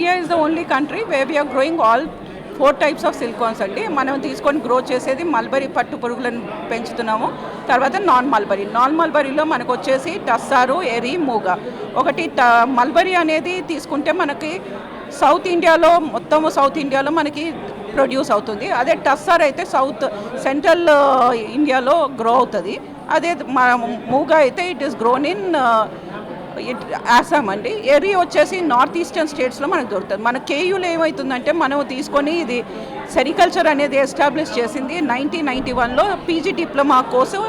India is the only country where we are growing all four types of సిల్కాన్స్ అండి. మనం తీసుకొని grow చేసేది mulberry పట్టు పురుగులను పెంచుతున్నాము. తర్వాత నాన్ మల్బరీ నాన్ మల్బరీలో మనకు వచ్చేసి టస్సారు ఎరి మూగ. ఒకటి ట మల్బరీ అనేది తీసుకుంటే మనకి సౌత్ ఇండియాలో మొత్తం సౌత్ ఇండియాలో మనకి ప్రొడ్యూస్ అవుతుంది. అదే టస్సార్ అయితే సౌత్ సెంట్రల్ ఇండియాలో గ్రో అవుతుంది. అదే మన మూగ అయితే it is grown in Assam అండి. ఎర్రీ వచ్చేసి నార్త్ ఈస్టర్న్ స్టేట్స్లో మనకు దొరుకుతుంది. మన కేయూలో ఏమవుతుందంటే మనం తీసుకొని ఇది సెరికల్చర్ అనేది ఎస్టాబ్లిష్ చేసింది నైన్టీన్ నైంటీ వన్లో పీజీ డిప్లొమా కోర్సు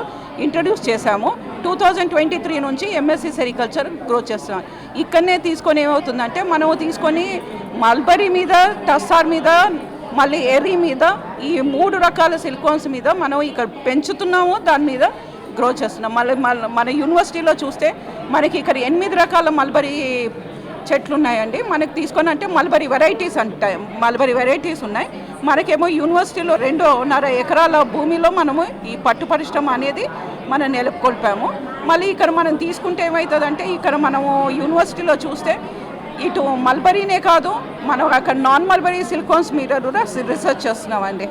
ఇంట్రడ్యూస్ చేశాము. టూ థౌజండ్ ట్వంటీ త్రీ నుంచి ఎంఎస్సీ సెరికల్చర్ గ్రో చేస్తున్నాం. ఇక్కడనే తీసుకొని ఏమవుతుందంటే మనం తీసుకొని మల్బరీ మీద టస్సార్ మీద మళ్ళీ ఎర్రీ మీద ఈ మూడు రకాల సిలికాన్స్ మీద మనం ఇక్కడ పెంచుతున్నాము. దాని మీద గ్రో చేస్తున్నాం. మళ్ళీ మన మన యూనివర్సిటీలో చూస్తే మనకి ఇక్కడ ఎనిమిది రకాల మల్బరీ చెట్లు ఉన్నాయండి మనకి తీసుకొని అంటే మల్బరీ వెరైటీస్ అంటాయి మల్బరీ వెరైటీస్ ఉన్నాయి. మనకేమో యూనివర్సిటీలో రెండున్నర ఎకరాల భూమిలో మనము ఈ పట్టు పరిశ్రమ అనేది మనం నెలకొల్పాము మళ్ళీ ఇక్కడ మనం తీసుకుంటే ఏమవుతుందంటే ఇక్కడ మనము యూనివర్సిటీలో చూస్తే ఇటు మల్బరీనే కాదు మనం అక్కడ నాన్ మల్బరీ సిల్కోన్స్ మీద కూడా రీసెర్చ్ చేస్తున్నామండి.